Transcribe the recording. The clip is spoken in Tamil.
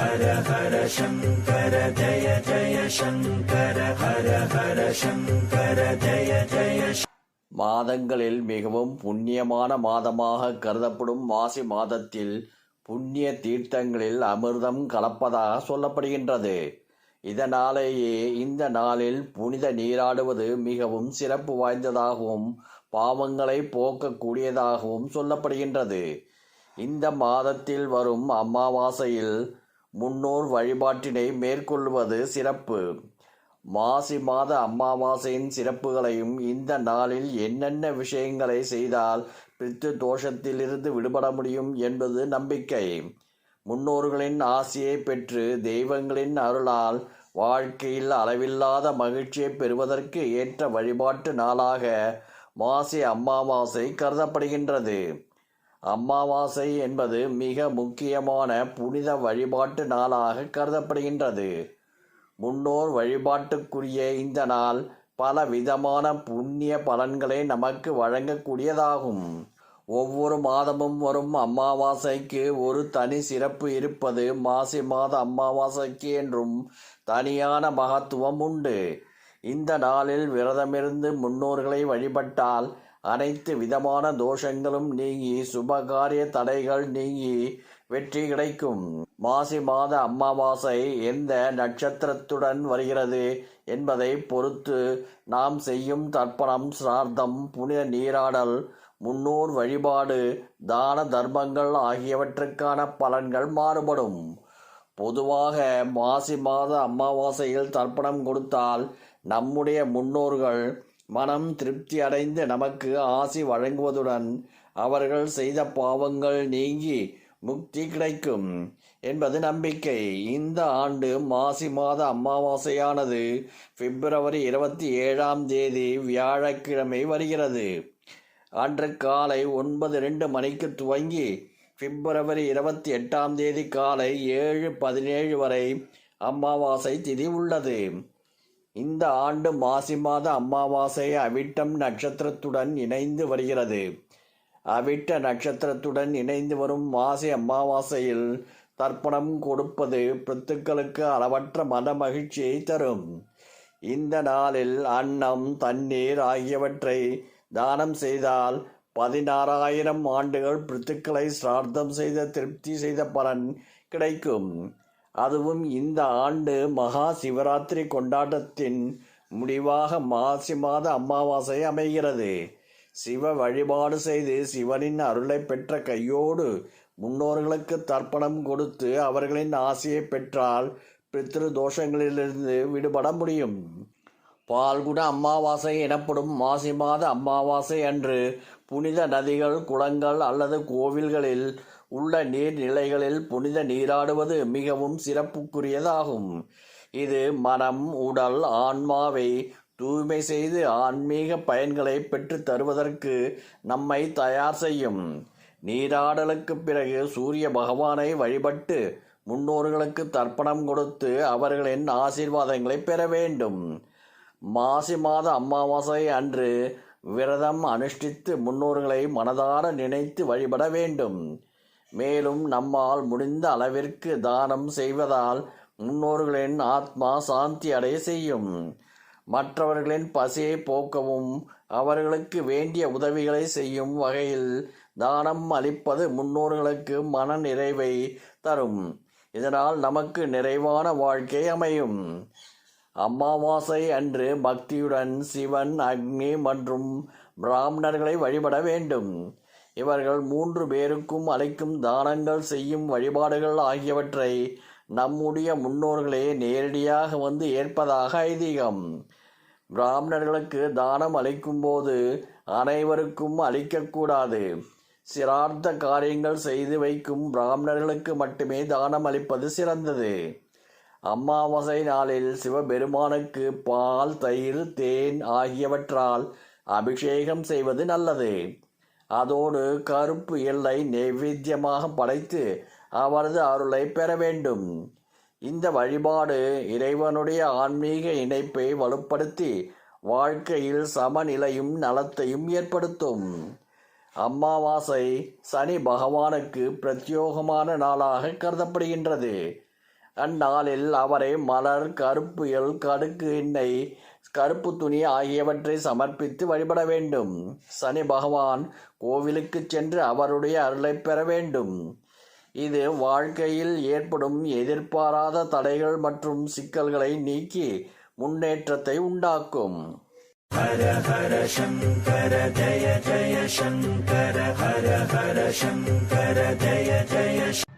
ஹர ஹர சங்கர ஜய ஜய சங்கர ஹர ஹர சங்கர ஜய ஜய மாதங்களில் மிகவும் புண்ணியமான மாதமாக கருதப்படும் மாசி மாதத்தில் புண்ணிய தீர்த்தங்களில் அமிர்தம் கலப்பதாக சொல்லப்படுகின்றது. இதனாலேயே இந்த நாளில் புனித நீராடுவது மிகவும் சிறப்பு வாய்ந்ததாகவும் பாவங்களை போக்கக்கூடியதாகவும் சொல்லப்படுகின்றது. இந்த மாதத்தில் வரும் அமாவாசையில் முன்னோர் வழிபாட்டினை மேற்கொள்வது சிறப்பு. மாசி மாத அமாவாசையின் சிறப்புகளையும் இந்த நாளில் என்னென்ன விஷயங்களை செய்தால் பித்து தோஷத்திலிருந்து விடுபட முடியும் என்பது நம்பிக்கை. முன்னோர்களின் ஆசையை பெற்று தெய்வங்களின் அருளால் வாழ்க்கையில் அளவில்லாத மகிழ்ச்சியை பெறுவதற்கு ஏற்ற வழிபாட்டு நாளாக மாசி அம்மாவாசை கருதப்படுகின்றது. அமாவாசை என்பது மிக முக்கியமான புனித வழிபாட்டு நாளாக கருதப்படுகின்றது. முன்னோர் வழிபாட்டுக்குரிய இந்த நாள் பல விதமான புண்ணிய பலன்களை நமக்கு வழங்கக்கூடியதாகும். ஒவ்வொரு மாதமும் வரும் அமாவாசைக்கு ஒரு தனி சிறப்பு இருப்பது மாசி மாத அமாவாசைக்கு என்றும் தனியான மகத்துவம் உண்டு. இந்த நாளில் விரதமிருந்து முன்னோர்களை வழிபட்டால் அனைத்து விதமான தோஷங்களும் நீங்கி சுபகாரிய தடைகள் நீங்கி வெற்றி கிடைக்கும். மாசி மாத அமாவாசை எந்த நட்சத்திரத்துடன் வருகிறது என்பதை பொறுத்து நாம் செய்யும் தர்ப்பணம் சிரார்த்தம் புனித நீராடல் முன்னோர் வழிபாடு தான தர்மங்கள் ஆகியவற்றுக்கான பலன்கள் மாறுபடும். பொதுவாக மாசி மாத அமாவாசையில் தர்ப்பணம் கொடுத்தால் நம்முடைய முன்னோர்கள் மனம் திருப்தி அடைந்து நமக்கு ஆசி வழங்குவதுடன் அவர்கள் செய்த பாவங்கள் நீங்கி முக்தி கிடைக்கும் என்பது நம்பிக்கை. இந்த ஆண்டு மாசி மாத அமாவாசையானது பிப்ரவரி இருபத்தி ஏழாம் தேதி வியாழக்கிழமை வருகிறது. அன்று காலை ஒன்பது ரெண்டு மணிக்கு துவங்கி பிப்ரவரி இருபத்தி எட்டாம் தேதி காலை ஏழு பதினேழு வரை அமாவாசை திதி உள்ளது. இந்த ஆண்டு மாசி மாத அமாவாசை அவிட்டம் நட்சத்திரத்துடன் இணைந்து வருகிறது. அவிட்ட நட்சத்திரத்துடன் இணைந்து வரும் மாசி அமாவாசையில் தர்ப்பணம் கொடுப்பது பித்துக்களுக்கு அளவற்ற மன மகிழ்ச்சியை தரும். இந்த நாளில் அன்னம் தண்ணீர் ஆகியவற்றை தானம் செய்தால் பதினாறாயிரம் ஆண்டுகள் பித்துக்களை சிரார்த்தம் செய்த திருப்தி செய்த பலன் கிடைக்கும். அதுவும் இந்த ஆண்டு மகா சிவராத்திரி கொண்டாட்டத்தின் முடிவாக மாசி மாத அமாவாசை அமைகிறது. சிவ வழிபாடு செய்து சிவனின் அருளை பெற்ற கையோடு முன்னோர்களுக்கு தர்ப்பணம் கொடுத்து அவர்களின் ஆசையை பெற்றால் பித்ரு தோஷங்களிலிருந்து விடுபட முடியும். பால்குட அமாவாசை எனப்படும் மாசி மாத அமாவாசை அன்று புனித நதிகள் குளங்கள் அல்லது கோவில்களில் உள்ள நீர்நிலைகளில் புனித நீராடுவது மிகவும் சிறப்புக்குரியதாகும். இது மனம் உடல் ஆன்மாவை தூய்மை செய்து ஆன்மீக பயன்களை பெற்று தருவதற்கு நம்மை தயார் செய்யும். நீராடலுக்கு பிறகு சூரிய பகவானை வழிபட்டு முன்னோர்களுக்கு தர்ப்பணம் கொடுத்து அவர்களின் ஆசீர்வாதங்களை பெற வேண்டும். மாசி மாத அமாவாசை அன்று விரதம் அனுஷ்டித்து முன்னோர்களை மனதார நினைத்து வழிபட வேண்டும். மேலும் நம்மால் முடிந்த அளவிற்கு தானம் செய்வதால் முன்னோர்களின் ஆத்மா சாந்தி அடைய செய்யும். மற்றவர்களின் பசியை போக்கவும் அவர்களுக்கு வேண்டிய உதவிகளை செய்யும் வகையில் தானம் அளிப்பது முன்னோர்களுக்கு மன நிறைவை தரும். இதனால் நமக்கு நிறைவான வாழ்க்கை அமையும். அமாவாசை அன்று பக்தியுடன் சிவன் அக்னி மற்றும் பிராமணர்களை வழிபட வேண்டும். இவர்கள் மூன்று பேருக்கும் அளிக்கும் தானங்கள் செய்யும் வழிபாடுகள் ஆகியவற்றை நம்முடைய முன்னோர்களே நேரடியாக வந்து ஏற்பதாக ஐதீகம். பிராமணர்களுக்கு தானம் அளிக்கும்போது அனைவருக்கும் அளிக்கக்கூடாது. சிரார்த்த காரியங்கள் செய்து வைக்கும் பிராமணர்களுக்கு மட்டுமே தானம் அளிப்பது சிறந்தது. அமாவாசை நாளில் சிவபெருமானுக்கு பால் தயிர் தேன் ஆகியவற்றால் அபிஷேகம் செய்வது நல்லது. அதோடு கருப்பு எல்லை நைவேத்தியமாக படைத்து அவரது அருளை பெற வேண்டும். இந்த வழிபாடு இறைவனுடைய ஆன்மீக இணைப்பை வலுப்படுத்தி வாழ்க்கையில் சமநிலையும் நலத்தையும் ஏற்படுத்தும். அமாவாசை சனி பகவானுக்கு பிரத்யோகமான நாளாக கருதப்படுகின்றது. அந்நாளில் அவரை மலர் கருப்பு எல் கடுக்கு எண்ணெய் கருப்பு துணி ஆகியவற்றை சமர்ப்பித்து வழிபட வேண்டும். சனி பகவான் கோவிலுக்கு சென்று அவருடைய அருளை பெற வேண்டும். இது வாழ்க்கையில் ஏற்படும் எதிர்பாராத தடைகள் மற்றும் சிக்கல்களை நீக்கி முன்னேற்றத்தை உண்டாக்கும். ஹர ஹர சங்கர ஜய ஜய சங்கர ஹர ஹர சங்கர ஜய ஜய